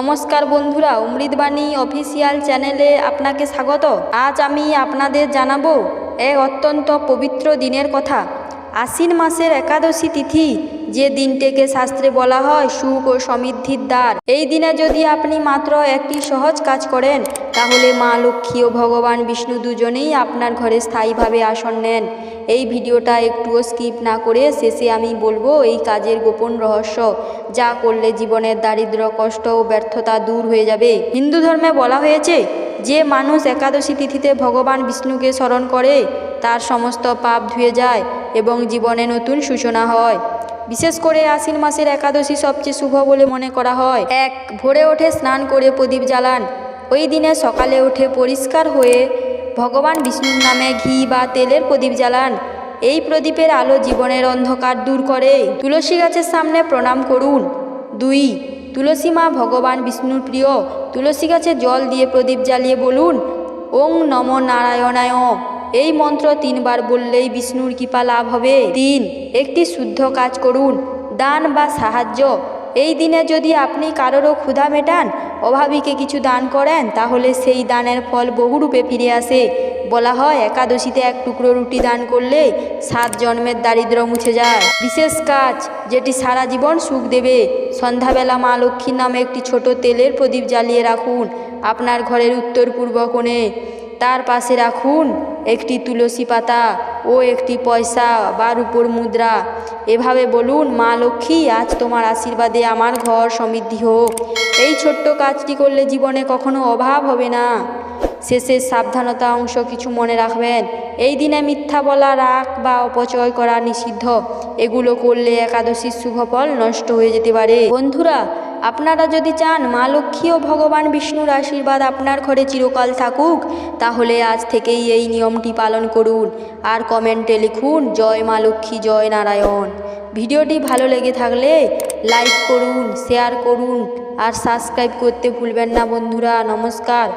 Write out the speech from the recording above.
নমস্কার বন্ধুরা, অমৃতবাণী অফিসিয়াল চ্যানেলে আপনাকে স্বাগত। আজ আমি আপনাদের জানাব এক অত্যন্ত পবিত্র দিনের কথা। আশ্বিন মাসের একাদশী তিথি যে দিনটিকে শাস্ত্রে বলা হয় সুখ ও সমৃদ্ধির দ্বার। এই দিনে যদি আপনি মাত্র একটি সহজ কাজ করেন, তাহলে মা লক্ষ্মী ও ভগবান বিষ্ণু দুজনেই আপনার ঘরে স্থায়ীভাবে আসন নেন। এই ভিডিওটা একটুও স্কিপ না করে শেষে আমি বলব এই কাজের গোপন রহস্য। যা করলে জীবনের দারিদ্র কষ্ট ও ব্যর্থতা দূর হয়ে যাবে। হিন্দু ধর্মে বলা হয়েছে, যে মানুষ একাদশী তিথিতে ভগবান বিষ্ণুকে স্মরণ করে, তার সমস্ত পাপ ধুয়ে যায় এবং জীবনে নতুন সূচনা হয়। বিশেষ করে আশ্বিন মাসের একাদশী সবচেয়ে শুভ বলে মনে করা হয়। এক, ভোরে ওঠে স্নান করে প্রদীপ জ্বালান। ওই দিনে সকালে উঠে পরিষ্কার হয়ে ভগবান বিষ্ণুর নামে ঘি বা তেলের প্রদীপ জ্বালান। এই প্রদীপের আলো জীবনের অন্ধকার দূর করে। তুলসী গাছের সামনে প্রণাম করুন। দুই, তুলসী মা ভগবান বিষ্ণুর প্রিয়, তুলসী গাছে জল দিয়ে প্রদীপ জ্বালিয়ে বলুন, ওং নম নারায়ণায়। এই মন্ত্র তিনবার বললেই বিষ্ণুর কৃপা লাভ হবে। তিন, একটি শুদ্ধ কাজ করুন, দান বা সাহায্য। এই দিনে যদি আপনি কারোরও ক্ষুধা মেটান, অভাবীকে কিছু দান করেন, তাহলে সেই দানের ফল বহুরূপে ফিরে আসে। বলা হয়, একাদশীতে এক টুকরো রুটি দান করলে সাত জন্মের দারিদ্র মুছে যায়। বিশেষ কাজ, যেটি সারা জীবন সুখ দেবে। সন্ধ্যাবেলা মা লক্ষ্মীর নামে একটি ছোট তেলের প্রদীপ জ্বালিয়ে রাখুন। আপনার ঘরের উত্তর পূর্ব কোণে। তার পাশে রাখুন একটি তুলসী পাতা ও একটি পয়সা বা রূপোর মুদ্রা। এভাবে বলুন, মা লক্ষ্মী, আজ তোমার আশীর্বাদে আমার ঘর সমৃদ্ধি হোক। এই ছোট্ট কাজটি করলে জীবনে কখনো অভাব হবে না। শেষের সাবধানতা অংশ কিছু মনে রাখবেন। এই দিনে মিথ্যা বলা রাগ বা অপচয় করা নিষিদ্ধ। এগুলো করলে একাদশীর শুভ ফল নষ্ট হয়ে যেতে পারে। বন্ধুরা আপনারা যদি চান মা লক্ষ্মী ও ভগবান বিষ্ণুর আশীর্বাদ আপনার ঘরে চিরকাল থাকুক, তাহলে আজ থেকেই এই নিয়মটি পালন করুন। আর কমেন্টে লিখুন, জয় মা লক্ষ্মী, জয় নারায়ণ। ভিডিওটি ভালো লেগে থাকলে লাইক করুন, শেয়ার করুন, আর সাবস্ক্রাইব করতে ভুলবেন না বন্ধুরা। নমস্কার।